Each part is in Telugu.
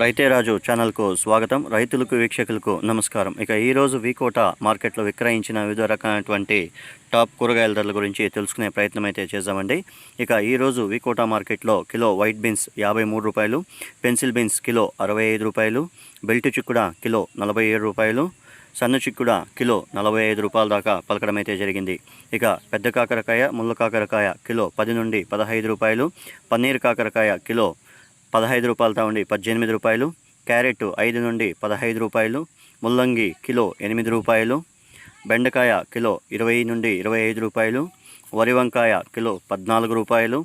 రైతే రాజు ఛానల్కు స్వాగతం. రైతులకు వీక్షకులకు నమస్కారం. ఇక ఈరోజు వీకోట మార్కెట్లో విక్రయించిన వివిధ రకాలైనటువంటి టాప్ కూరగాయల ధరల గురించి తెలుసుకునే ప్రయత్నం అయితే చేద్దామండి. ఇక ఈరోజు వీకోట మార్కెట్లో కిలో వైట్ బీన్స్ యాభై మూడు రూపాయలు పెన్సిల్ బీన్స్ కిలో అరవై ఐదు రూపాయలు బెల్ట్ చిక్కుడ కిలో నలభై ఏడు రూపాయలు సన్న చిక్కుడ కిలో నలభై ఐదు రూపాయల దాకా పలకడం అయితే జరిగింది. ఇక పెద్ద కాకరకాయ ముళ్ళ కాకరకాయ కిలో పది నుండి పదహైదు రూపాయలు పన్నీర్ కాకరకాయ కిలో పదహైదు రూపాయలతో ఉండి పద్దెనిమిది రూపాయలు. క్యారెట్ ఐదు నుండి పదహైదు రూపాయలు. ముల్లంగి కిలో ఎనిమిది రూపాయలు. బెండకాయ కిలో ఇరవై నుండి ఇరవై ఐదు రూపాయలు. వరి వంకాయ కిలో పద్నాలుగు రూపాయలు.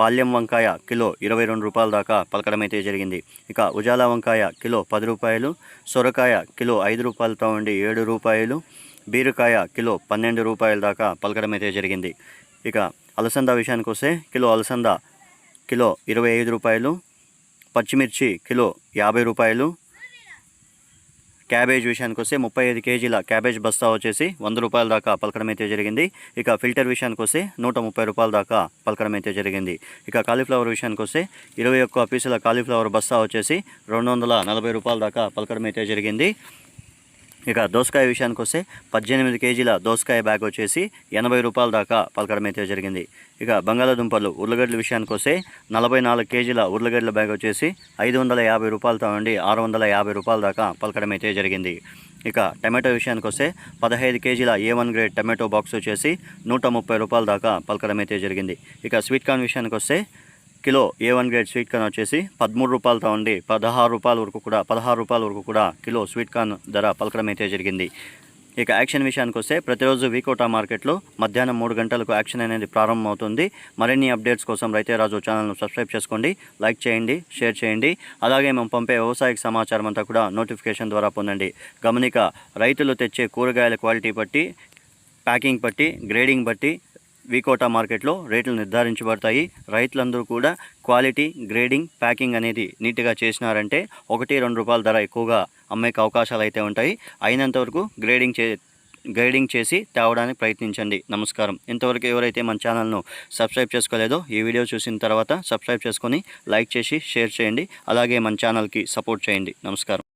పాల్యం వంకాయ కిలో ఇరవై రెండు రూపాయల దాకా పలకడం అయితే జరిగింది. ఇక ఉజాలా వంకాయ కిలో పది రూపాయలు. సొరకాయ కిలో ఐదు రూపాయలతో ఉండి ఏడు రూపాయలు. బీరకాయ కిలో పన్నెండు రూపాయల దాకా పలకడం అయితే జరిగింది. ఇక అలసంద విషయానికి వస్తే కిలో అలసంద కిలో ఇరవై ఐదు రూపాయలు. పచ్చిమిర్చి కిలో యాభై రూపాయలు. క్యాబేజ్ విషయానికి వస్తే ముప్పై ఐదు కేజీల క్యాబేజ్ బస్తా వచ్చేసి వంద రూపాయల దాకా పలకడం అయితే జరిగింది. ఇక ఫిల్టర్ విషయానికి వస్తే నూట ముప్పై రూపాయల దాకా పలకడం అయితే జరిగింది. ఇక కాలీఫ్లవర్ విషయానికి వస్తే ఇరవై ఒక్క పీసుల కాలీఫ్లవర్ బస్తా వచ్చేసి రెండు వందల నలభై రూపాయల దాకా పలకడం అయితే జరిగింది. ఇక దోసకాయ విషయానికి వస్తే పద్దెనిమిది కేజీల దోసకాయ బ్యాగ్ వచ్చేసి ఎనభై రూపాయల దాకా పలకడం అయితే జరిగింది. ఇక బంగాళాదుంపలు ఉర్లగడ్డల విషయానికి వస్తే నలభై నాలుగు కేజీల ఉర్లగడ్డల బ్యాగ్ వచ్చేసి ఐదు వందల యాభై రూపాయలతో నుండి ఆరు వందల యాభై రూపాయల దాకా పలకడం అయితే జరిగింది. ఇక టమాటో విషయానికి వస్తే పదహైదు కేజీల A one grade tomato box వచ్చేసి నూట ముప్పై రూపాయల దాకా పలకడం అయితే జరిగింది. ఇక స్వీట్ కార్న్ విషయానికి వస్తే kilo A one grade sweet corn వచ్చేసి పదమూడు రూపాయలతో ఉండి పదహారు రూపాయల వరకు కూడా పదహారు రూపాయల వరకు కూడా కిలో స్వీట్ కార్న్ ధర పలకడం అయితే జరిగింది. ఇక యాక్షన్ విషయానికి వస్తే ప్రతిరోజు వీకోటా మార్కెట్లో మధ్యాహ్నం మూడు గంటలకు యాక్షన్ అనేది ప్రారంభమవుతుంది. మరిన్ని అప్డేట్స్ కోసం రైతే రాజు ఛానల్ను సబ్స్క్రైబ్ చేసుకోండి లైక్ చేయండి షేర్ చేయండి. అలాగే మేము పంపే వ్యవసాయ సమాచారం అంతా కూడా నోటిఫికేషన్ ద్వారా పొందండి. గమనిక రైతులు తెచ్చే కూరగాయల క్వాలిటీ బట్టి ప్యాకింగ్ బట్టి గ్రేడింగ్ బట్టి వీకోటా మార్కెట్లో రేట్లు నిర్ధారించబడతాయి. రైతులందరూ కూడా క్వాలిటీ గ్రేడింగ్ ప్యాకింగ్ అనేది నీట్గా చేసినారంటే ఒకటి రెండు రూపాయల ధర ఎక్కువగా అమ్మేకి అవకాశాలు అయితే ఉంటాయి. అయినంత వరకు గ్రేడింగ్ చే గ్రేడింగ్ చేసి తేవడానికి ప్రయత్నించండి. నమస్కారం. ఇంతవరకు ఎవరైతే మన ఛానల్ను సబ్స్క్రైబ్ చేసుకోలేదో ఈ వీడియో చూసిన తర్వాత సబ్స్క్రైబ్ చేసుకొని లైక్ చేసి షేర్ చేయండి. అలాగే మన ఛానల్కి సపోర్ట్ చేయండి. నమస్కారం.